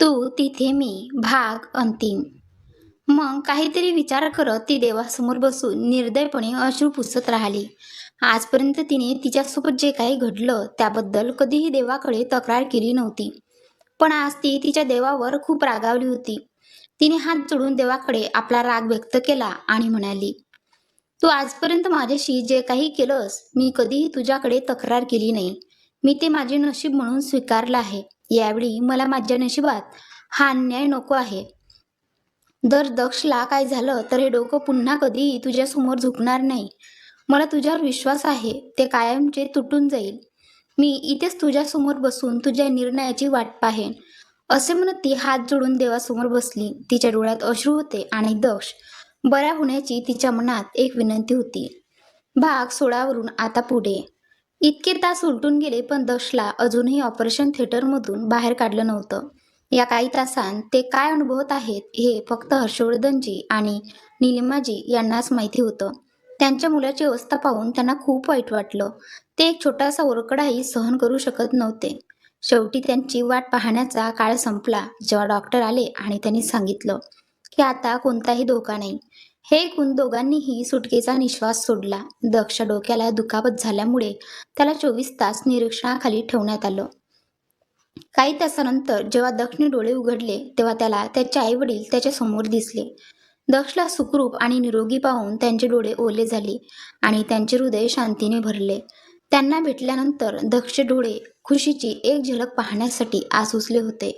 तू तिथे मी भाग अंतिम मग काहीतरी विचार करत ती देवासमोर बसून निर्दयपणे अश्रू पुसत राहिली. आजपर्यंत तिने तिच्यासोबत जे काही घडलं त्याबद्दल कधीही देवाकडे तक्रार केली नव्हती. पण आज ती तिच्या देवावर खूप रागावली होती. तिने हात जोडून देवाकडे आपला राग व्यक्त केला आणि म्हणाली तू आजपर्यंत माझ्याशी जे काही केलंस मी कधीही तुझ्याकडे तक्रार केली नाही. मी ते माझे नशीब म्हणून स्वीकारलं आहे. यावेळी मला माझ्या नशिबात हा अन्याय नको आहे. जर दक्षला काय झालं तर हे डोकं पुन्हा कधीही तुझ्यासमोर झुकणार नाही. मला तुझ्यावर विश्वास आहे ते कायमचे तुटून जाईल. मी इथेच तुझ्यासमोर बसून तुझ्या निर्णयाची वाट पाहेन. असे म्हणत ती हात जोडून देवासमोर बसली. तिच्या डोळ्यात अश्रू होते आणि दक्ष बऱ्या होण्याची तिच्या मनात एक विनंती होती. भाग सोळावरून आता पुढे. इतके तास उलटून गेले पण दशला अजूनही ऑपरेशन थिएटरमधून बाहेर काढलं नव्हतं. या काही तासांत ते काय अनुभवत आहेत हे फक्त हर्षवर्धनजी आणि निलिमाजी यांनाच माहिती होतं. त्यांच्या मुलाची अवस्था पाहून त्यांना खूप वाईट वाटलं. ते एक छोटासा ओरकडाही सहन करू शकत नव्हते. शेवटी त्यांची वाट पाहण्याचा काळ संपला जेव्हा डॉक्टर आले आणि त्यांनी सांगितलं की आता कोणताही धोका नाही. हे ऐकून दोघांनीही सुटकेचा निश्वास सोडला. दक्ष डोक्याला दुखापत झाल्यामुळे त्याला चोवीस तास निरीक्षणाखाली ठेवण्यात आलं. काही तासानंतर जेव्हा दक्षने डोळे उघडले तेव्हा त्याला त्याचे आई वडील त्याच्यासमोर दिसले. दक्षला सुखरूप आणि निरोगी पाहून त्यांचे डोळे ओले झाले आणि त्यांचे हृदय शांतीने भरले. त्यांना भेटल्यानंतर दक्ष डोळे खुशीची एक झलक पाहण्यासाठी आसुसले होते.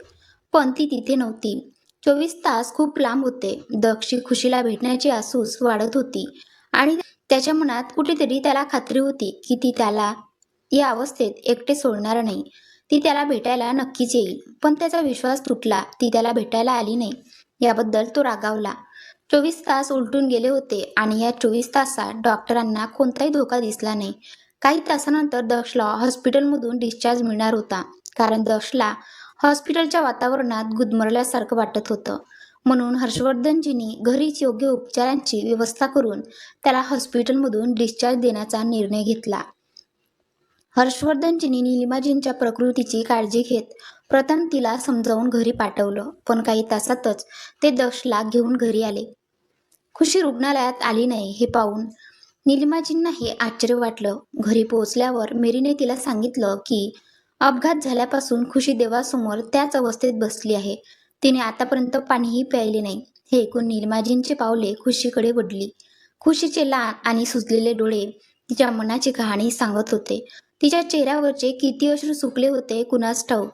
पण ती तिथे नव्हती. चोवीस तास खूप लांब होते. दक्षी खुशीला भेटण्याची आसूस वाढत होती आणि त्याच्या मनात कुठेतरी त्याला खात्री होती की ती त्याला या अवस्थेत एकटे सोडणार नाही. ती त्याला भेटायला नक्कीच येईल. पण त्याचा विश्वास तुटला. ती त्याला भेटायला आली नाही. याबद्दल तो रागावला. चोवीस तास उलटून गेले होते आणि या चोवीस तासात डॉक्टरांना कोणताही धोका दिसला नाही. काही तासानंतर दक्षला हॉस्पिटलमधून डिस्चार्ज मिळणार होता. कारण दक्षला हॉस्पिटलच्या वातावरणात गुदमरल्यासारखं वाटत होतं. म्हणून हर्षवर्धनजींनी घरीच योग्य उपचारांची व्यवस्था करून त्याला हॉस्पिटलमधून डिस्चार्ज देण्याचा निर्णय घेतला. हर्षवर्धनजींनी निलिमाजींच्या प्रकृतीची काळजी घेत प्रथम तिला समजावून घरी पाठवलं पण काही तासातच ते दक्षला घेऊन घरी आले. खुशी रुग्णालयात आली नाही हे पाहून निलिमाजींनाही आश्चर्य वाटलं. घरी पोहोचल्यावर मेरीने तिला सांगितलं की अपघात झाल्यापासून खुशी देवासमोर त्याच अवस्थेत बसली आहे. तिने आतापर्यंत पाणीही प्यायले नाही. हे ऐकून निलमाजींचे पावले खुशीकडे वडली खुशीचे लहान आणि सुजलेले डोळे तिच्या मनाची कहाणी सांगत होते. तिच्या चेहऱ्यावरचे किती अश्रू सुकले होते कुणास ठाऊक.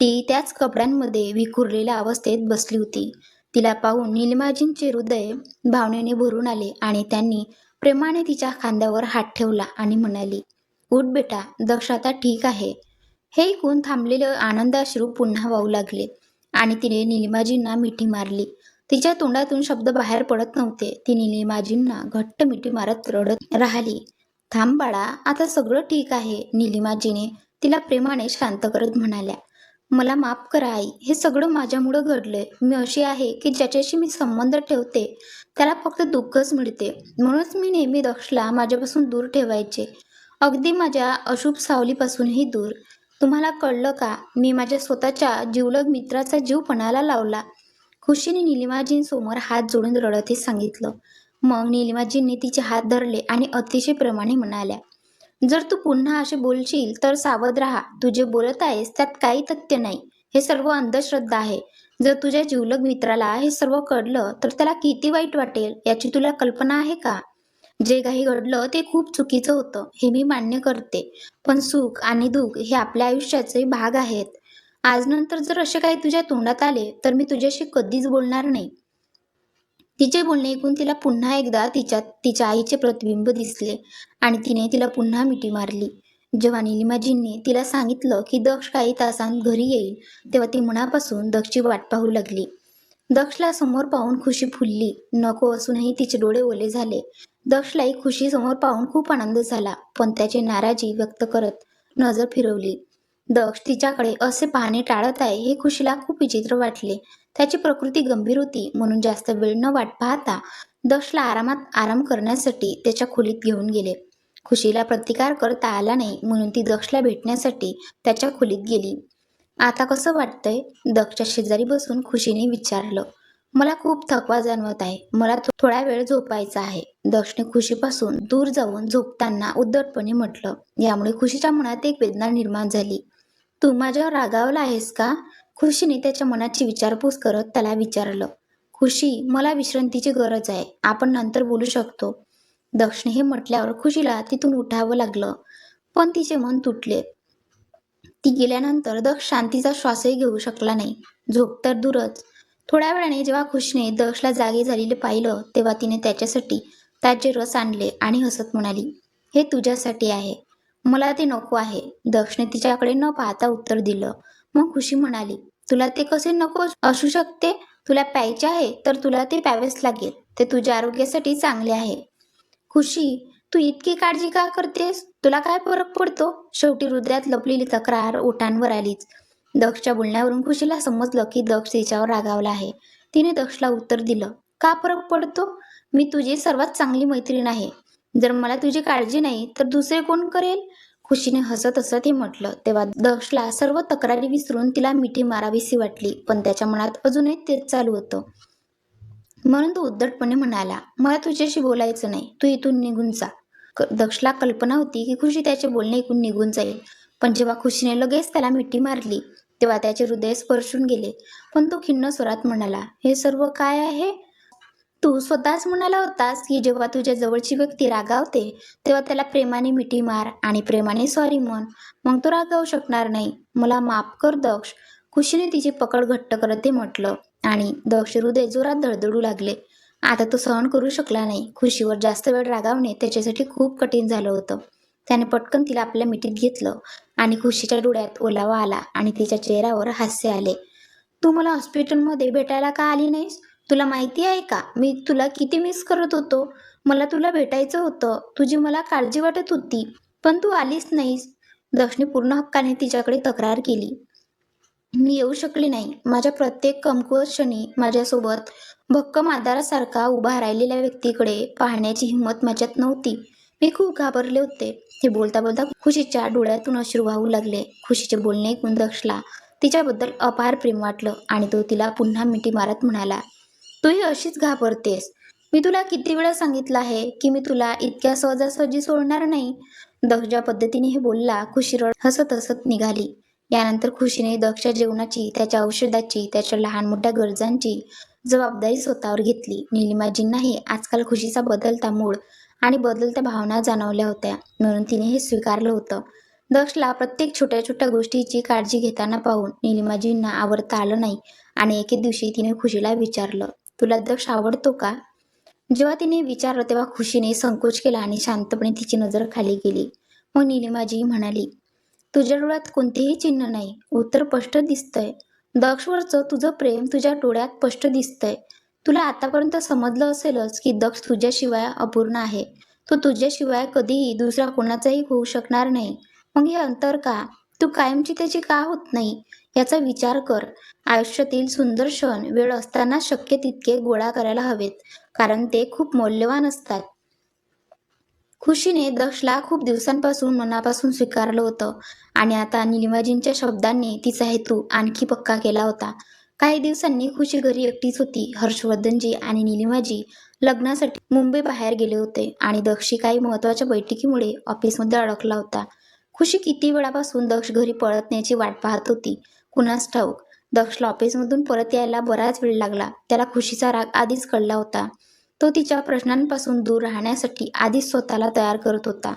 ती त्याच कपड्यांमध्ये विखुरलेल्या अवस्थेत बसली होती. तिला पाहून निलिमाजींचे हृदय भावनेने भरून आले आणि त्यांनी प्रेमाने तिच्या खांद्यावर हात ठेवला आणि म्हणाली उठ बेटा दक्ष आता ठीक आहे. हे ऐकून थांबलेले आनंदाश्रू पुन्हा वाहू लागले आणि तिने निलिमाजींना मिठी मारली. तिच्या तोंडातून शब्द बाहेर पडत नव्हते. ती निलिमाजींना घट्ट मिठी मारत रडत राहिली. थांब बाळा आता सगळं ठीक आहे निलिमाजीने तिला प्रेमाने शांत करत म्हणाल्या. मला माफ करा आई हे सगळं माझ्यामुळं घडलंय. मी अशी आहे की ज्याच्याशी मी संबंध ठेवते त्याला फक्त दुःखच मिळते. म्हणूनच मी नेहमी दक्षला माझ्यापासून दूर ठेवायचे. अगदी माझ्या अशुभ सावलीपासूनही दूर. तुम्हाला कळलं का? मी माझ्या स्वतःच्या जीवलग मित्राचा जीव पणाला लावला. खुशीने निलिमाजींसमोर हात जोडून रडत हे सांगितलं. मग निलिमाजींनी तिचे हात धरले आणि अतिशय प्रमाणे म्हणाल्या जर तू पुन्हा असे बोलशील तर सावध राहा. तू जे बोलत आहेस त्यात काही तथ्य नाही. हे सर्व अंधश्रद्धा आहे. जर तुझ्या जीवलग मित्राला हे सर्व कळलं तर त्याला किती वाईट वाटेल याची तुला कल्पना आहे का? जे काही घडलं ते खूप चुकीचं होतं हे मी मान्य करते. पण सुख आणि दुःख हे आपल्या आयुष्याचे भाग आहेत. आज नंतर जर असे काही तुझ्या तोंडात आले तर मी तुझ्याशी कधीच बोलणार नाही. तिचे बोलणे ऐकून तिला पुन्हा एकदा तिच्या तिच्या आईचे प्रतिबिंब दिसले आणि तिने तिला पुन्हा मिठी मारली. जेव्हा निलिमाजींनी तिला सांगितलं की दक्ष काही तासांत घरी येईल तेव्हा ती मनापासून दक्षची वाट पाहू लागली. दक्षला समोर पाहून खुशी फुलली. नको असूनही तिचे डोळे ओले झाले. दक्षलाही खुशी समोर पाहून खूप आनंद झाला पण त्याची नाराजी व्यक्त करत नजर फिरवली. दक्ष तिच्याकडे असे पाहणे टाळत आहे हे खुशीला खूप विचित्र वाटले. त्याची प्रकृती गंभीर होती म्हणून जास्त वेळ न वाट पाहता दक्षला आरामात आराम करण्यासाठी त्याच्या खोलीत घेऊन गेले. खुशीला प्रतिकार करता आला नाही म्हणून ती दक्षला भेटण्यासाठी त्याच्या खोलीत गेली. आता कसं वाटतंय? दक्षच्या शेजारी बसून खुशीने विचारलं. मला खूप थकवा जाणवत आहे. मला थोडा वेळ झोपायचा आहे. दक्षने खुशीपासून दूर जाऊन झोपताना उद्धटपणे म्हटलं यामुळे खुशीच्या मनात एक वेदना निर्माण झाली. तू माझ्यावर रागावला आहेस का? खुशीने त्याच्या मनाची विचारपूस करत त्याला विचारलं खुशी मला विश्रांतीची गरज आहे. आपण नंतर बोलू शकतो. दक्षने हे म्हटल्यावर खुशीला तिथून उठावं लागलं पण तिचे मन तुटले. ती गेल्यानंतर दक्ष शांतीचा श्वासही घेऊ शकला नाही. झोप तर दूरच. थोड्या वेळाने जेव्हा खुशने दक्षला जागे झालेले पाहिलं तेव्हा तिने त्याच्यासाठी त्याचे रस आणले आणि हसत म्हणाली हे तुझ्यासाठी आहे. मला ते नको आहे. दक्षने तिच्याकडे न पाहता उत्तर दिलं. मग खुशी म्हणाली तुला ते कसे नको असू शकते? तुला प्यायचे आहे तर तुला ते प्यावेच लागेल. ते तुझ्या आरोग्यासाठी चांगले आहे. खुशी तू इतकी काळजी का करतेस? तुला काय फरक पडतो? शेवटी हृदयात लपलेली तक्रार ओठांवर आलीच. दक्षच्या बोलण्यावरून खुशीला समजलं की दक्ष तिच्यावर रागावला आहे. तिने दक्षला उत्तर दिलं का फरक पडतो? मी तुझी सर्वात चांगली मैत्रीण आहे. जर मला तुझी काळजी नाही तर दुसरे कोण करेल? खुशीने हसत हसत हे म्हटलं तेव्हा दक्षला सर्व तक्रारी विसरून तिला मिठी मारावीशी वाटली पण त्याच्या मनात अजूनही तेच चालू होतं. म्हणून तो उद्धटपणे म्हणाला मला तुझ्याशी बोलायचं नाही. तू इथून निघून जा. क- दक्षला कल्पना होती की खुशी त्याचे बोलणे ऐकून निघून जाईल. पण जेव्हा खुशीने लगेच त्याला मिठी मारली तेव्हा त्याचे हृदय स्पर्शून गेले. पण तो खिन्न स्वरात म्हणाला हे सर्व काय आहे? तू स्वतःच म्हणाला होतास की जेव्हा तुझ्या जवळची व्यक्ती रागावते तेव्हा त्याला प्रेमाने मिठी मार आणि प्रेमाने सॉरी म्हण. मग तो रागावू शकणार नाही. मला माफ कर दक्ष. खुशीने तिची पकड घट्ट करत ते म्हटलं. आणि दक्ष हृदय जोरात धडधडू लागले. आता तो सहन करू शकला नाही. खुशीवर जास्त वेळ रागावणे त्याच्यासाठी खूप कठीण झालं होतं. त्याने पटकन तिला आपल्या मिठीत घेतलं आणि खुशीच्या डोळ्यात ओलावा आला आणि तिच्या चेहऱ्यावर हास्य आले. तू मला हॉस्पिटलमध्ये भेटायला का आली नाहीस? तुला माहिती आहे का? मी तुला किती मिस करत होतो. मला तुला भेटायचं होतं. तुझी मला काळजी वाटत होती. पण तू आलीच नाहीस. दक्षने पूर्ण हक्काने तिच्याकडे तक्रार केली. मी येऊ शकले नाही. माझ्या प्रत्येक कमकुवत क्षणी माझ्यासोबत भक्कम आधारासारखा उभा राहिलेल्या व्यक्तीकडे पाहण्याची हिंमत माझ्यात नव्हती. मी खूप घाबरले होते. हे बोलता बोलता खुशीच्या डोळ्यातून अश्रू वाहू लागले. खुशीचे बोलणे ऐकून दक्षला तिच्याबद्दल अपार प्रेम वाटलं आणि तो तिला पुन्हा मिठी मारत म्हणाला तूही अशीच घाबरतेस. मी तुला किती वेळा सांगितलं आहे की मी तुला इतक्या सहजासहजी सोडणार नाही. दक्ष ज्या पद्धतीने हे बोलला खुशी रड हसत हसत निघाली. यानंतर खुशीने दक्षच्या जेवणाची त्याच्या औषधाची त्याच्या लहान मोठ्या गरजांची जबाबदारी स्वतःवर घेतली. निलिमाजींनाही आजकाल खुशीचा बदलता मूड आणि बदलत्या भावना जाणवल्या होत्या. म्हणून तिने हे स्वीकारलं होतं. दक्षला प्रत्येक छोट्या छोट्या गोष्टीची काळजी घेताना पाहून निलिमाजींना आवडता आलं नाही आणि एके दिवशी तिने खुशीला विचारलं तुला दक्ष आवडतो का? जेव्हा तिने विचारलं तेव्हा खुशीने संकोच केला आणि शांतपणे तिची नजर खाली गेली मग निलिमाजी म्हणाली तुझ्या डोळ्यात कोणतेही चिन्ह नाही. उत्तर स्पष्ट दिसतंय. दक्षवरचं तुझं प्रेम तुझ्या डोळ्यात स्पष्ट दिसतंय. तुला आतापर्यंत समजलं असेलच की दक्ष तुझ्याशिवाय अपूर्ण आहे. तो तुझ्याशिवाय कधीही दुसरा कोणाचाही होऊ शकणार नाही. मग हे अंतर का? तू कायमची त्याची का होत नाही? याचा विचार कर. आयुष्यातील सुंदर क्षण वेळ असताना शक्य तितके गोळा करायला हवेत कारण ते खूप मौल्यवान असतात. खुशीने दक्षला खूप दिवसांपासून मनापासून स्वीकारलं होतं. आणि आता निलिमाजींच्या शब्दांनी तिचा हेतू आणखी पक्का केला होता. काही दिवसांनी खुशी घरी एकटीच होती. हर्षवर्धनजी आणि निलिमाजी लग्नासाठी मुंबई बाहेर गेले होते आणि दक्षी काही महत्त्वाच्या बैठकीमुळे ऑफिसमध्ये अडकला होता. खुशी किती वेळापासून दक्ष घरी परतण्याची वाट पाहत होती? कुणास ठाऊक? दक्षला ऑफिसमधून परत यायला बराच वेळ लागला. त्याला खुशीचा राग आधीच कळला होता. तो तिच्या प्रश्नांपासून दूर राहण्यासाठी आधीच स्वतःला तयार करत होता.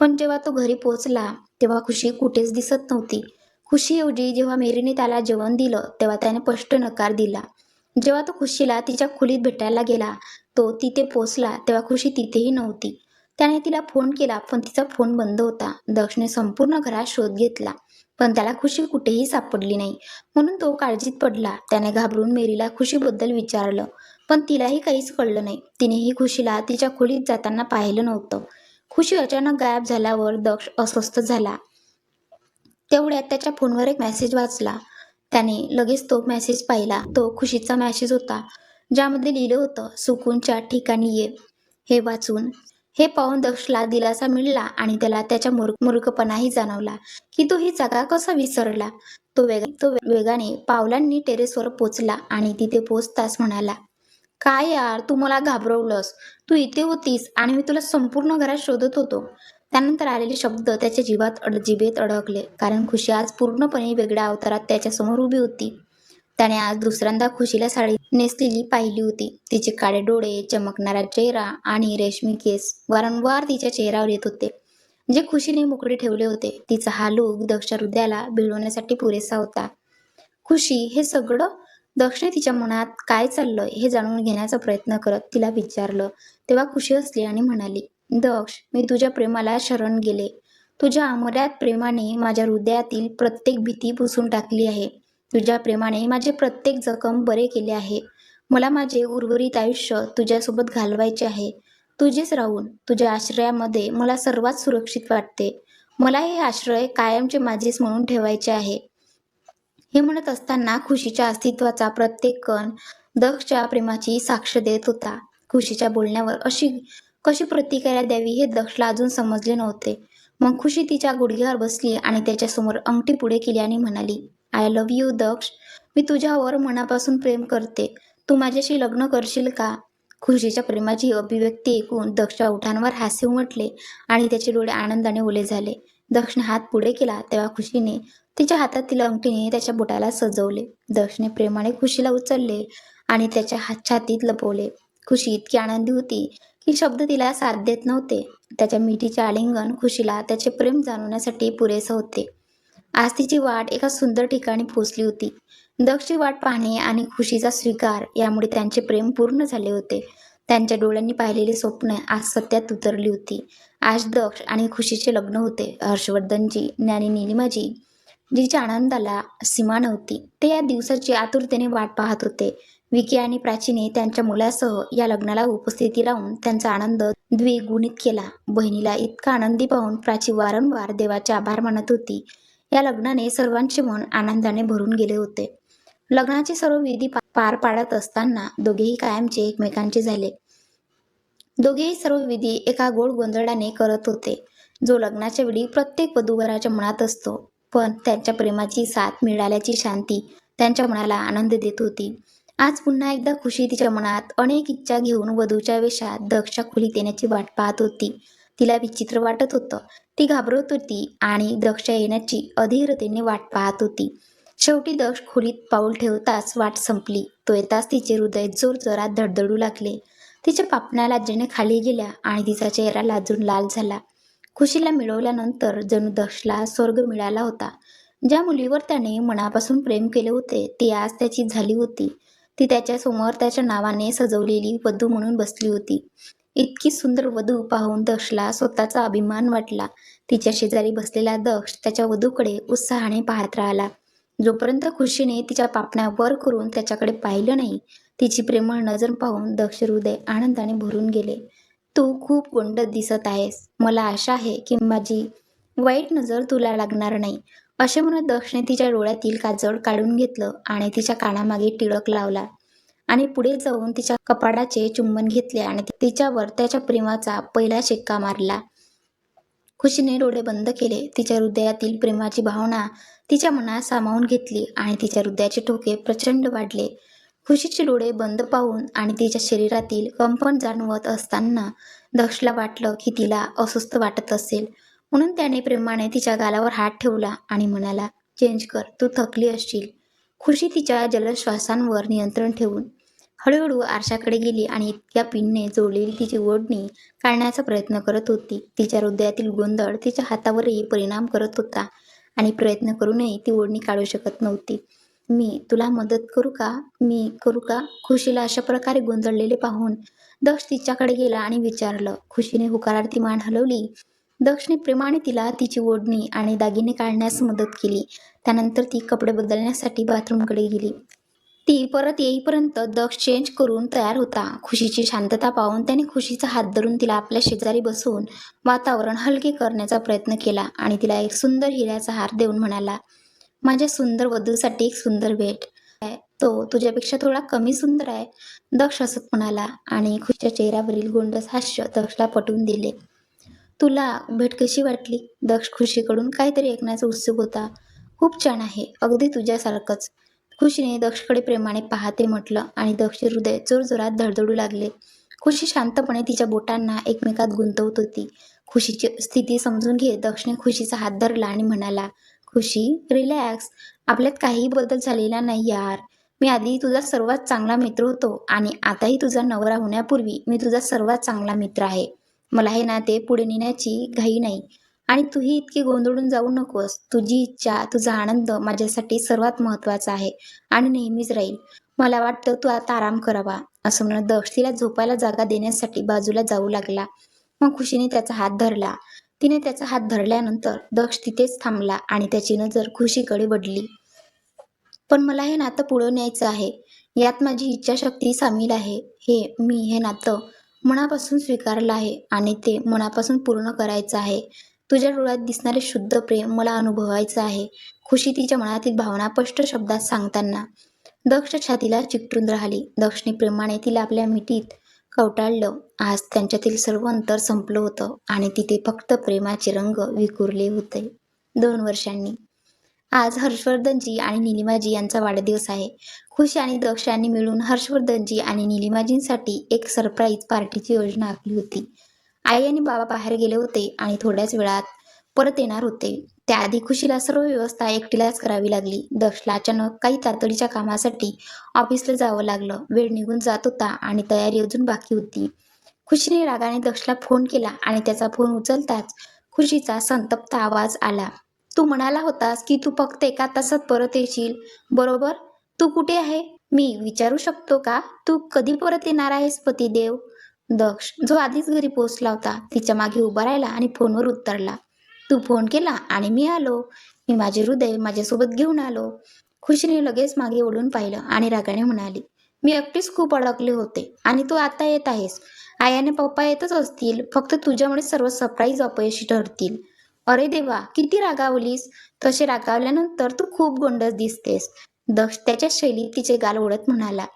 पण जेव्हा तो घरी पोहोचला तेव्हा खुशी कुठेच दिसत नव्हती. खुशीऐवजी जेव्हा मेरीने त्याला जेवण दिलं तेव्हा त्याने स्पष्ट नकार दिला. जेव्हा तो खुशीला तिच्या खोलीत भेटायला गेला तो तिथे पोचला तेव्हा खुशी तिथेही नव्हती. त्याने तिला फोन केला पण तिचा फोन बंद होता. दक्षने संपूर्ण घरात शोध घेतला पण त्याला खुशी कुठेही सापडली नाही. म्हणून तो काळजीत पडला. त्याने घाबरून मेरीला खुशीबद्दल विचारलं. पण तिलाही काहीच कळलं नाही. तिनेही खुशीला तिच्या खोलीत जाताना पाहिलं नव्हतं. खुशी अचानक गायब झाल्यावर दक्ष अस्वस्थ झाला. तेवढ्यात त्याच्या फोनवर एक मेसेज वाचला. त्याने लगेच तो मेसेज पाहिला. तो खुशीचा मेसेज होता ज्यामध्ये लिहिलं होतं सुकूनच्या ठिकाणी ये. हे वाचून हे पाहून दक्षला दिलासा मिळला आणि त्याला त्याच्या मूर्ख मूर्खपणाही जाणवला की तो ही जागा कसा विसरला. तो वेग तो वेगाने पावलांनी टेरेसवर पोचला आणि तिथे पोचताच म्हणाला काय यार तू मला घाबरवलंस. तू इथे होतीस आणि मी तुला संपूर्ण घरात शोधत होतो. त्यानंतर आलेले शब्द त्याच्या जीवात अड जिभेत अडकले. कारण खुशी आज पूर्णपणे वेगळ्या अवतारात त्याच्यासमोर उभी होती. त्याने आज दुसऱ्यांदा खुशीला साडी नेसलेली पाहिली होती. तिचे काळे डोळे चमकणारा चेहरा आणि रेशमी केस वारंवार तिच्या चेहऱ्यावर येत होते. जे खुशीने मोकळे ठेवले होते तिचा हा लूक दक्ष हृदयाला भिळवण्यासाठी पुरेसा होता. खुशी हे सगळं दक्षने तिच्या मनात काय चाललंय हे जाणून घेण्याचा प्रयत्न करत तिला विचारलं. तेव्हा खुशी असली आणि म्हणाली दक्ष मी तुझ्या प्रेमाला शरण गेले. तुझ्या अमर्याद प्रेमाने माझ्या हृदयातील प्रत्येक भीती पुसून टाकली आहे. तुझ्या प्रेमाने माझे प्रत्येक जखम बरे केले आहे. मला माझे उर्वरित आयुष्य तुझ्यासोबत घालवायचे आहे. तुझेच राहून तुझ्या आश्रयामध्ये मला सर्वात सुरक्षित वाटते. मला हे आश्रय कायमचे माझेच म्हणून ठेवायचे आहे. हे म्हणत असताना खुशीच्या अस्तित्वाचा प्रत्येक कण दक्षच्या प्रेमाची साक्ष देत होता. खुशीच्या बोलण्यावर अशी कशी प्रतिक्रिया द्यावी हे दक्षला अजून समजले नव्हते. मग खुशी तिच्या गुडघ्यावर बसली आणि त्याच्यासमोर अंगठी पुढे केली आणि म्हणाली आय लव्ह यू दक्ष. मी तुझ्यावर मनापासून प्रेम करते. तू माझ्याशी लग्न करशील का? खुशीच्या प्रेमाची अभिव्यक्ती ऐकून दक्षच्या ओठांवर हास्य उमटले आणि त्याचे डोळे आनंदाने ओले झाले. दक्षने हात पुढे केला तेव्हा खुशीने तिच्या हातातील अंगठीने त्याच्या बोटाला सजवले. दक्षने प्रेमाने खुशीला उचलले आणि त्याच्या हात छातीत लपवले. खुशी इतकी आनंदी होती की शब्द तिला साथ देत नव्हते. त्याच्या मिठीचे आलिंगन खुशीला त्याचे प्रेम जाणवण्यासाठी पुरेसे होते. आज तिची वाट एका सुंदर ठिकाणी पोचली होती. दक्षची वाट पाहणे आणि खुशीचा स्वीकार यामुळे त्यांचे प्रेम पूर्ण झाले होते. त्यांच्या डोळ्यांनी पाहिलेली स्वप्न आज सत्यात उतरली होती. आज दक्ष आणि खुशीचे लग्न होते. हर्षवर्धनजी ज्ञानी निलिमाजी जिच्या आनंदाला सीमा नव्हती. ते या दिवसाची आतुरतेने वाट पाहत होते. विकी आणि प्राचीने त्यांच्या मुलासह या लग्नाला उपस्थिती लावून त्यांचा आनंद द्विगुणित केला. बहिणीला इतका आनंदी पाहून प्राची वारंवार देवाचे आभार मानत होती. या लग्नाने सर्वांचे मन आनंदाने भरून गेले होते. लग्नाचे सर्व विधी पार पाडत असताना दोघेही कायमचे एकमेकांचे झाले. दोघेही सर्व विधी एका गोड गोंधळाने करत होते. जो लग्नाच्या वेळी प्रत्येक वधूवराच्या मनात असतो पण त्यांच्या प्रेमाची साथ मिळाल्याची शांती त्यांच्या मनाला आनंद देत होती. आज पुन्हा एकदा खुशी तिच्या मनात अनेक इच्छा घेऊन वधूच्या वेशात दक्षा खोलीत येण्याची वाट पाहत होती. तिला विचित्र वाटत होतं. ती घाबरत होती आणि दक्ष येण्याची अधीरतेने वाट पाहत होती. शेवटी दक्ष खोलीत पाऊल ठेवताच वाट संपली. तो येताच तिचे हृदय जोर जोरात धडधडू लागले. तिच्या पापण्या लाजेने खाली गेल्या आणि तिचा चेहरा लाजून लाल झाला. खुशीला मिळवल्यानंतर जणू दक्षला स्वर्ग मिळाला होता. ज्या मुलीवर त्याने मनापासून प्रेम केले होते ती आज त्याची झाली होती. ती त्याच्यासमोर त्याच्या नावाने सजवलेली वधू म्हणून बसली होती. इतकी सुंदर वधू पाहून दक्षला स्वतःचा अभिमान वाटला. तिच्या शेजारी बसलेला दक्ष त्याच्या वधूकडे उत्साहाने पाहत राहिला. जोपर्यंत खुशीने तिच्या पापण्या वर करून त्याच्याकडे पाहिलं नाही तिची प्रेमळ नजर पाहून दक्ष हृदय आनंदाने भरून गेले. तू खूप गोंडत दिसत आहेस. मला आशा आहे की माझी वाईट नजर तुला लागणार नाही. असे म्हणत दक्षने तिच्या डोळ्यातील काजळ काढून घेतलं आणि तिच्या कानामागे टिळक लावला आणि पुढे जाऊन तिच्या कपाडाचे चुंबन घेतले आणि तिच्यावर त्याच्या प्रेमाचा पहिला शिक्का मारला. खुशीने डोळे बंद केले. तिच्या हृदयातील प्रेमाची भावना तिच्या मनात सामावून घेतली आणि तिच्या हृदयाचे ठोके प्रचंड वाढले. खुशीचे डोळे बंद पाहून आणि तिच्या शरीरातील कंपन जाणवत असताना दक्षला वाटलं की तिला अस्वस्थ वाटत असेल. म्हणून त्याने प्रेमाने तिच्या गालावर हात ठेवला आणि म्हणाला चेंज कर तू थकली असशील. खुशी तिच्या जलश्वासांवर नियंत्रण ठेवून हळूहळू आरशाकडे गेली आणि इतक्या पिनने जोडलेली तिची ओढणी काढण्याचा प्रयत्न करत होती. तिच्या हृदयातील गोंधळ तिच्या हातावरही परिणाम करत होता आणि प्रयत्न करूनही ती ओढणी काढू शकत नव्हती. मी तुला मदत करू का? मी करू का? खुशीला अशा प्रकारे गोंधळलेले पाहून दक्ष तिच्याकडे गेला आणि विचारलं खुशीने हुकारार्थी मान हलवली? दक्षने प्रेमाने तिला तिची ओढणी आणि दागिने काढण्यास मदत केली. त्यानंतर ती कपडे बदलण्यासाठी बाथरूमकडे गेली. ती परत येईपर्यंत दक्ष चेंज करून तयार होता. खुशीची शांतता पाहून त्याने खुशीचा हात धरून तिला आपल्या शेजारी बसवून वातावरण हलके करण्याचा प्रयत्न केला आणि तिला एक सुंदर हिऱ्याचा हार देऊन म्हणाला माझ्या सुंदर वधूसाठी एक सुंदर भेट तो तुझ्यापेक्षा थोडा कमी सुंदर आहे. दक्ष असत म्हणाला आणि खुशीच्या चेहऱ्यावरील गोंडस हास्य दक्षला पटवून दिले. तुला भेट कशी वाटली? दक्ष खुशीकडून काहीतरी ऐकण्याचा उत्सुक होता. खूप छान आहे. अगदी तुझ्यासारखंच. खुशीने दक्षकडे प्रेमाने पाहते म्हटलं आणि दक्षचे हृदय जोरजोरात धडधडू लागले. खुशी शांतपणे तिच्या बोटांना एकमेकात गुंतवत होती. खुशीची स्थिती समजून घेत दक्षने खुशीचा हात धरला आणि म्हणाला खुशी रिलॅक्स आपल्यात काहीही बदल झालेला नाही यार. मी आधी तुझा सर्वात चांगला मित्र होतो आणि आताही तुझा नवरा होण्यापूर्वी मी तुझा सर्वात चांगला मित्र आहे. मला हे नाते पुढे नेण्याची घाई नाही. आणि तूही इतकी गोंधळून जाऊ नकोस. तुझी इच्छा तुझा आनंद माझ्यासाठी सर्वात महत्त्वाचा आहे आणि नेहमीच राहील. मला वाटतं तू आता आराम करावा असं म्हणत दक्षतीला झोपायला जागा देण्यासाठी बाजूला जाऊ लागला. मग खुशीने त्याचा हात धरला. तिने त्याचा हात धरल्यानंतर दक्ष तिथेच थांबला आणि त्याची नजर खुशीकडे वडली. पण मला हे नातं पुढं न्यायचं आहे. यात माझी इच्छाशक्ती सामील आहे. हे मी हे नातं मनापासून स्वीकारलं आहे आणि ते मनापासून पूर्ण करायचं आहे. तुझ्या डोळ्यात दिसणारे शुद्ध प्रेम मला अनुभवायचं आहे. खुशी तिच्या मनातील भावना स्पष्ट शब्दात सांगताना दक्ष छातीला चिकटून राहिली. दक्षने प्रेमाने तिला आपल्या मिठीत कवटाळलं. आज त्यांच्यातील सर्व अंतर संपलं होतं आणि तिथे फक्त प्रेमाचे रंग विखुरले होते. दोन वर्षांनी. आज हर्षवर्धनजी आणि निलिमाजी यांचा वाढदिवस आहे. खुशी आणि दक्ष यांनी मिळून हर्षवर्धनजी आणि निलिमाजींसाठी एक सरप्राईज पार्टीची योजना आखली होती. आई आणि बाबा बाहेर गेले होते आणि थोड्याच वेळात परत येणार होते. त्याआधी खुशीला सर्व व्यवस्था एकटीलाच करावी लागली. दक्षला अचानक काही तातडीच्या कामासाठी ऑफिसला जावं लागलं. वेळ निघून जात होता आणि तयारी अजून बाकी होती. खुशीने रागाने दक्षला फोन केला आणि त्याचा फोन उचलताच खुशीचा संतप्त आवाज आला. तू म्हणाला होतास की तू फक्त एका तासात परत येशील. बरोबर. तू कुठे आहे? मी विचारू शकतो का? तू कधी परत येणार आहेस पतिदेव? दक्ष जो आधीच घरी पोहोचला होता तिच्यामागे उभा राहिला आणि फोनवर उतरला तू फोन केला आणि मी आलो. मी माझे हृदय माझ्यासोबत घेऊन आलो. खुशीने लगेच मागे ओढून पाहिलं आणि रागाने म्हणाली मी एकटीच खूप अडकले होते आणि तू आता येत आहेस. आई आणि पप्पा येतच असतील फक्त तुझ्यामुळे सर्व सरप्राईज अपयशी ठरतील. अरे देवा किती रागावलीस? तसे रागावल्यानंतर तू खूप गोंडस दिसतेस. दक्ष त्याच्या शैलीत तिचे गाल ओढत म्हणाला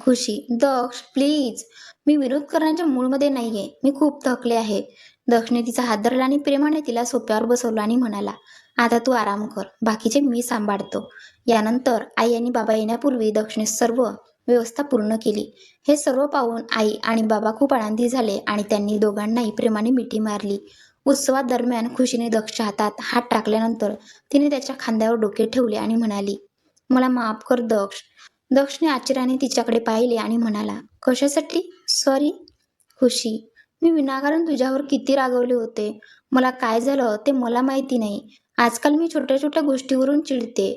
खुशी दक्ष प्लीज मी विरोध करण्याच्या मूळमध्ये नाहीये. मी खूप थकले आहे. दक्षने तिचा हात धरला आणि प्रेमाने तिला सोप्यावर बसवला आणि म्हणाला आता तू आराम कर बाकीचे मी सांभाळतो. यानंतर आई आणि बाबा येण्यापूर्वी दक्षिणे सर्व व्यवस्था पूर्ण केली. हे सर्व पाहून आई आणि बाबा खूप आनंदी झाले आणि त्यांनी दोघांनाही प्रेमाने मिठी मारली. उत्सवादरम्यान खुशीने दक्षच्या हातात हात टाकल्यानंतर तिने त्याच्या खांद्यावर डोके ठेवले आणि म्हणाली मला माफ कर दक्ष. दक्षने आश्चर्याने तिच्याकडे पाहिले आणि म्हणाला कशासाठी? सॉरी. खुशी मी विनाकारण तुझ्यावर किती रागवले होते. मला काय झालं ते मला माहिती नाही. आजकाल मी छोट्या छोट्या गोष्टीवरून चिडते.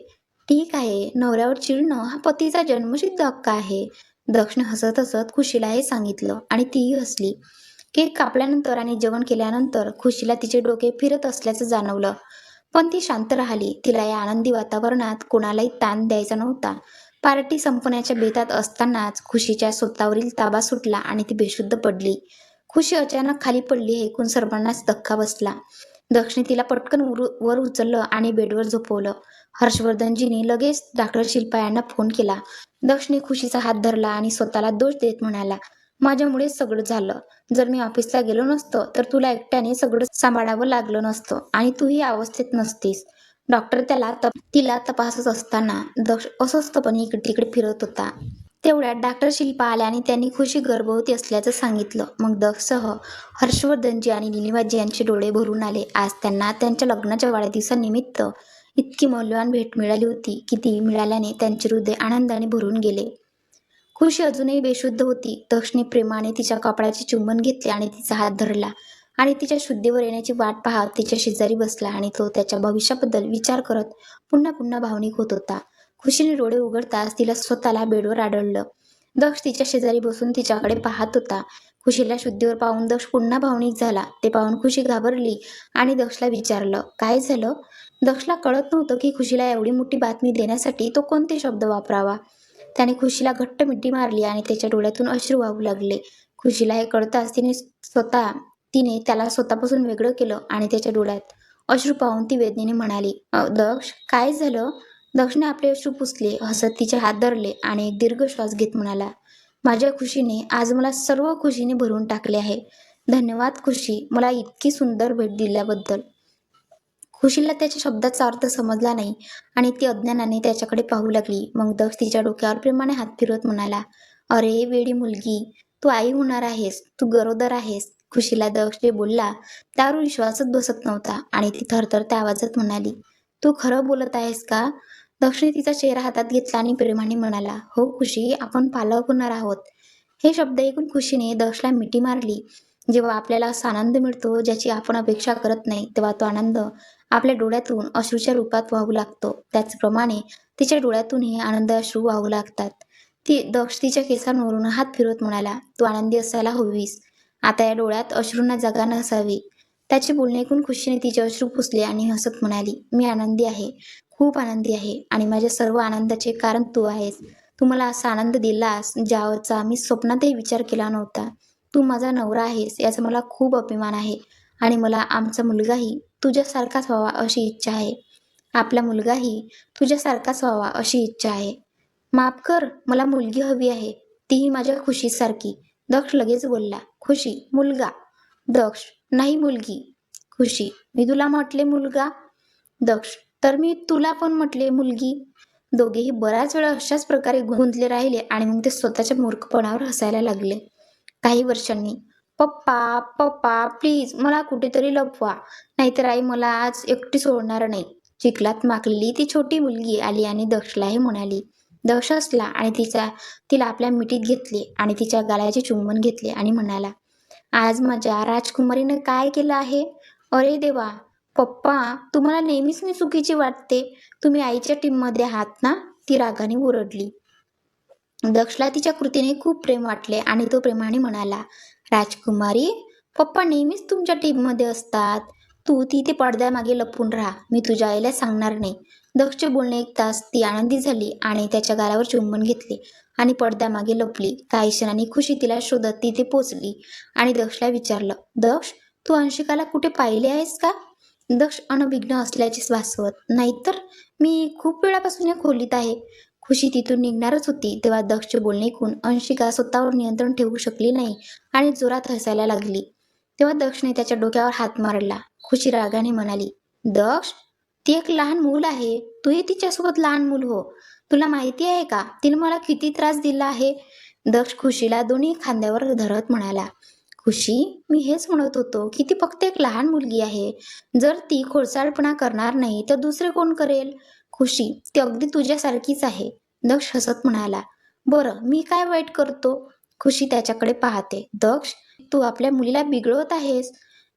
ठीक आहे नवऱ्यावर चिडणं हा पतीचा जन्मसिद्ध हक्क आहे. दक्षिण हसत हसत खुशीला हे सांगितलं आणि तीही हसली. केक कापल्यानंतर आणि जेवण केल्यानंतर खुशीला तिचे डोके फिरत असल्याचं जाणवलं. पण ती शांत राहिली. तिला या आनंदी वातावरणात कोणालाही ताण द्यायचा नव्हता. पार्टी संपण्याच्या बेतात असतानाच खुशीच्या स्वतःवरील ताबा सुटला आणि ती बेशुद्ध पडली. खुशी अचानक खाली पडली ऐकून सर्वांनाच धक्का बसला. दक्षने तिला पटकन वर उचललं आणि बेडवर झोपवलं. हर्षवर्धनजीने लगेच डॉक्टर शिल्पा यांना फोन केला. दक्षिणी खुशीचा हात धरला आणि स्वतःला दोष देत म्हणाला माझ्यामुळेच सगळं झालं. जर मी ऑफिसला गेलो नसतो तर तुला एकट्याने सगळं सांभाळावं लागलं नसतं आणि तू ही अवस्थेत नसतीस. डॉक्टर त्याला तप तिला तपासत असताना दक्ष अस्वस्थपणे इकडे तिकडे फिरत होता. तेवढ्यात डॉक्टर शिल्पा आल्या आणि त्यांनी खुशी गर्भवती असल्याचं सांगितलं. मग दक्षसह हर्षवर्धनजी आणि निलिमाजी यांचे डोळे भरून आले. आज त्यांना त्यांच्या लग्नाच्या वाढदिवसानिमित्त इतकी मौल्यवान भेट मिळाली होती की ती मिळाल्याने त्यांचे हृदय आनंदाने भरून गेले. खुशी अजूनही बेशुद्ध होती. दक्षने प्रेमाने तिच्या कपड्याचे चुंबन घेतले आणि तिचा हात धरला आणि तिच्या शुद्धीवर येण्याची वाट पाहत तिच्या शेजारी बसला आणि तो त्याच्या भविष्याबद्दल विचार करत पुन्हा पुन्हा भावनिक होत होता. खुशीने डोळे उघडताच तिला स्वतःला बेडवर आढळलं. दक्ष तिच्या शेजारी बसून तिच्याकडे पाहत होता. खुशीला शुद्धीवर पाहून दक्ष पुन्हा भावनिक झाला. ते पाहून खुशी घाबरली आणि दक्षला विचारलं काय झालं? दक्षला कळत नव्हतं की खुशीला एवढी मोठी बातमी देण्यासाठी तो कोणते शब्द वापरावा. त्याने खुशीला घट्ट मिठी मारली आणि त्याच्या डोळ्यातून अश्रू वाहू लागले. खुशीला हे कळताच तिने स्वतः तिने त्याला स्वतःपासून वेगळं केलं आणि त्याच्या डोळ्यात अश्रू पाहून ती वेदनेने म्हणाली दक्ष काय झालं? दक्षिणे आपले अश्रू पुसले हसत तिचे हात धरले आणि एक दीर्घ श्वास घेत म्हणाला माझ्या खुशीने आज मला सर्व खुशीने भरून टाकले आहे. धन्यवाद खुशी मला इतकी सुंदर भेट दिल्याबद्दल. खुशीला त्याच्या शब्दाचा अर्थ समजला नाही आणि ती अज्ञानाने त्याच्याकडे पाहू लागली. मग दक्ष तिच्या डोक्यावर प्रेमाने हात फिरवत म्हणाला अरे वेडी मुलगी तू आई होणार आहेस तू गरोदर आहेस. खुशीला दक्ष जे बोलला त्यावर विश्वासच बसत नव्हता आणि ती थरथरत्या आवाजात म्हणाली तू खरं बोलत आहेस का? दक्षने तिचा चेहरा हातात घेतला आणि प्रेमाने म्हणाला हो खुशी आपण पालक होणार आहोत. हे शब्द ऐकून खुशीने दक्षला मिठी मारली. जेव्हा आपल्याला असा आनंद मिळतो ज्याची आपण अपेक्षा करत नाही तेव्हा तो आनंद आपल्या डोळ्यातून अश्रूच्या रूपात वाहू लागतो. त्याचप्रमाणे तिच्या डोळ्यातूनही आनंद अश्रू वाहू लागतात. ती दक्ष तिच्या केसांवरून हात फिरवत म्हणाला तू आनंदी असायला हवीस. आता या डोळ्यात अश्रूंना जागा नसावी. त्याचे बोलणे ऐकून खुशीने तिचे अश्रू पुसले आणि हसत म्हणाली मी आनंदी आहे. खूप आनंदी आहे आणि माझ्या सर्व आनंदाचे कारण तू आहेस. तू मला असा आनंद दिलास ज्यावरचा मी स्वप्नातही विचार केला नव्हता. तू माझा नवरा आहेस याचा मला खूप अभिमान आहे आणि मला आमचा मुलगाही तुझ्यासारखाच व्हावा अशी इच्छा आहे. आपला मुलगाही तुझ्यासारखाच व्हावा अशी इच्छा आहे. माफ कर मला मुलगी हवी आहे. तीही माझ्या खुशीसारखी. दक्ष लगेच बोलला खुशी मुलगा. दक्ष नाही मुलगी. खुशी मी तुला म्हटले मुलगा. दक्ष तर मी तुला पण म्हटले मुलगी दोघेही बऱ्याच वेळा अशाच प्रकारे गुंतले राहिले आणि मग ते स्वतःच्या मूर्खपणावर हसायला लागले. काही वर्षांनी पप्पा पप्पा प्लीज मला कुठेतरी लपवा नाहीतर आई मला आज एकटी सोडणार नाही. चिखलात माकलेली ती छोटी मुलगी आली आणि दक्षलाही म्हणाली दक्ष असला. आणि तिचा तिला आपल्या मिठीत घेतले आणि तिच्या गालाचे चुंबन घेतले आणि म्हणाला आज माझ्या राजकुमारीनं काय केलं आहे? अरे देवा पप्पा तुम्हाला नेहमीच मी चुकीची वाटते. तुम्ही आईच्या टीममध्ये आहात ना? ती रागाने ओरडली. दक्षला तिच्या कृतीने खूप प्रेम वाटले आणि तो प्रेमाने म्हणाला राजकुमारी पप्पा नेहमीच तुमच्या टीममध्ये असतात. तू तिथे पडद्यामागे लपून राहा. मी तुझ्या आईला सांगणार नाही. दक्षचे बोलणे एक तास ती आनंदी झाली आणि त्याच्या गालावर चुंबन घेतले आणि पडद्यामागे लपली. काही क्षणांनी खुशी तिला शोधत तिथे पोचली आणि दक्षला विचारलं दक्ष तू अंशिकाला कुठे पाहिले आहेस का? दक्ष अनभिघ्न असल्याचे भासवत नाहीतर मी खूप वेळापासून या खोलीत आहे. खुशी तिथून निघणारच होती तेव्हा दक्ष बोलणे ऐकून अंशिका स्वतःवर नियंत्रण ठेवू शकली नाही आणि जोरात हसायला लागली. तेव्हा दक्षने त्याच्या डोक्यावर हात मारला. खुशी रागाने म्हणाली दक्ष ती एक लहान मूल आहे. तूही तिच्यासोबत लहान मूल हो. तुला माहिती आहे का? तिने मला किती त्रास दिला आहे? दक्ष खुशीला दोन्ही खांद्यावर धरत म्हणाला. खुशी मी हेच म्हणत होतो की ती फक्त एक लहान मुलगी आहे. जर ती खोडसाळपणा करणार नाही तर दुसरे कोण करेल? खुशी ती अगदी तुझ्यासारखीच आहे दक्ष हसत म्हणाला. बरं मी काय वाईट करतो? खुशी त्याच्याकडे पाहते. दक्ष तू आपल्या मुलीला बिघडवत आहेस?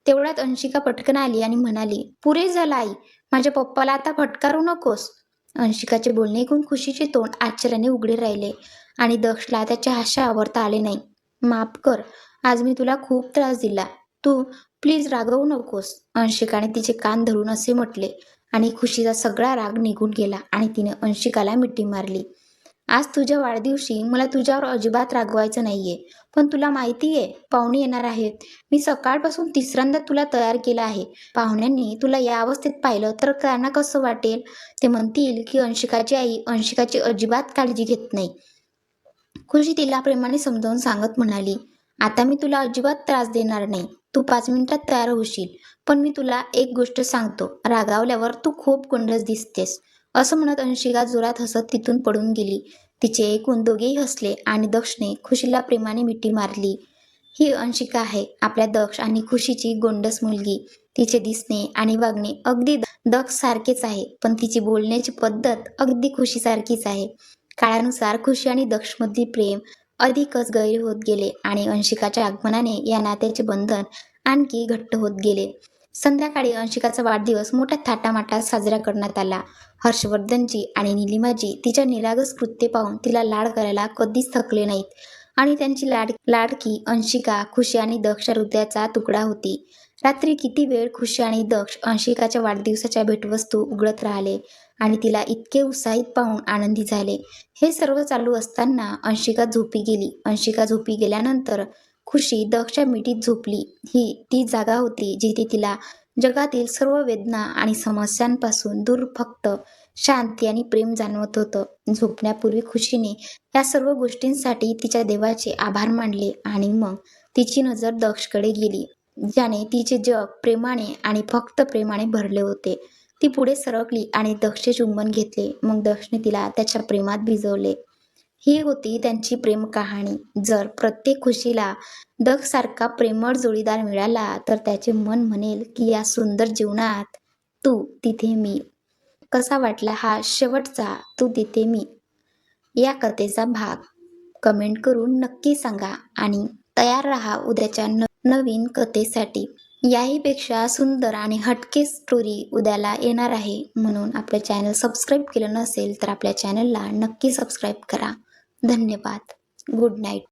तेवढ्यात अंशिका पटकन आली आणि म्हणाली पुरे झाला आई माझ्या पप्पाला आता फटकारू नकोस. अंशिकाचे बोलणे ऐकून खुशीचे तोंड आश्चर्याने उघडे राहिले आणि दक्षला त्याच्या हास्य आवरता आले नाही. माफ कर आज मी तुला खूप त्रास दिला. तू प्लीज रागवू नकोस. अंशिकाने तिचे कान धरून असे म्हटले आणि खुशीचा सगळा राग निघून गेला आणि तिने अंशिकाला मिठी मारली. आज तुझ्या वाढदिवशी मला तुझ्यावर अजिबात रागवायचं नाहीये पण तुला माहिती आहे पाहुणे येणार आहेत. मी सकाळपासून तिसऱ्यांदा तुला तयार केला आहे. पाहुण्यांनी तुला या अवस्थेत पाहिलं तर त्यांना कसं वाटेल? ते म्हणतील की अंशिकाची आई अंशिकाची अजिबात काळजी घेत नाही. खुशी तिला प्रेमाने समजावून सांगत म्हणाली आता मी तुला अजिबात त्रास देणार नाही. तू पाच मिनिटात तयार होशील. पण मी तुला एक गोष्ट सांगतो. रागावल्यावर तू खूप गोंडस दिसतेस. असं म्हणत अंशिका जोरात हसत तिथून पडून गेली. तिचे ऐकून दोघेही हसले आणि दक्षने खुशीला प्रेमाने मिठी मारली. ही अंशिका आहे आपल्या दक्ष आणि खुशीची गोंडस मुलगी. तिचे दिसणे आणि वागणे अगदी दक्ष सारखेच आहे पण तिची बोलण्याची पद्धत अगदी खुशीसारखीच आहे. काळानुसार खुशी आणि दक्षमधील प्रेम अधिकच गैर होत गेले आणि अंशिकाच्या आगमनाने या नात्याचे बंधन आणखी घट्ट होत गेले. संध्याकाळी अंशिकाचा वाढदिवस मोठ्या थाटामाटात साजरा करण्यात आला. हर्षवर्धनजी आणि निलिमाजी तिच्या निरागस कृत्य पाहून तिला लाड करायला कधीच थकले नाहीत आणि त्यांची लाड लाडकी अंशिका खुशी आणि दक्ष हृदयाचा तुकडा होती. रात्री किती वेळ खुशी आणि दक्ष अंशिकाच्या वाढदिवसाच्या भेटवस्तू उघडत राहिले? आणि तिला इतके उत्साहित पाहून आनंदी झाले. हे सर्व चालू असताना अंशिका झोपी गेली. अंशिका झोपी गेल्यानंतर खुशी दक्षच्या मिठीत झोपली. ही ती जागा होती जिथे तिला जगातील सर्व वेदना आणि समस्यांपासून दूर फक्त शांती आणि प्रेम जाणवत होतं. झोपण्यापूर्वी खुशीने या सर्व गोष्टींसाठी तिच्या देवाचे आभार मानले आणि मग तिची नजर दक्षकडे गेली. ज्याने तिचे जग प्रेमाने आणि फक्त प्रेमाने भरले होते. ती पुढे सरकली आणि दक्षचे चुंबन घेतले. मग दक्षने तिला त्याच्या प्रेमात भिजवले. ही होती त्यांची प्रेम कहाणी. जर प्रत्येक खुशीला दक्ष सारखा प्रेमळ जोडीदार मिळाला तर त्याचे मन म्हणेल की या सुंदर जीवनात तू तिथे मी. कसा वाटला हा शेवटचा तू तिथे मी? या कथेचा भाग. कमेंट करून नक्की सांगा आणि तयार रहा उद्याच्या नवीन कथेसाठी. याहीपेक्षा सुंदर आणि हटके स्टोरी उद्याला येणार आहे. म्हणून आपलं चॅनल सबस्क्राईब केलं नसेल तर आपल्या चॅनलला नक्की सबस्क्राईब करा. धन्यवाद. Good night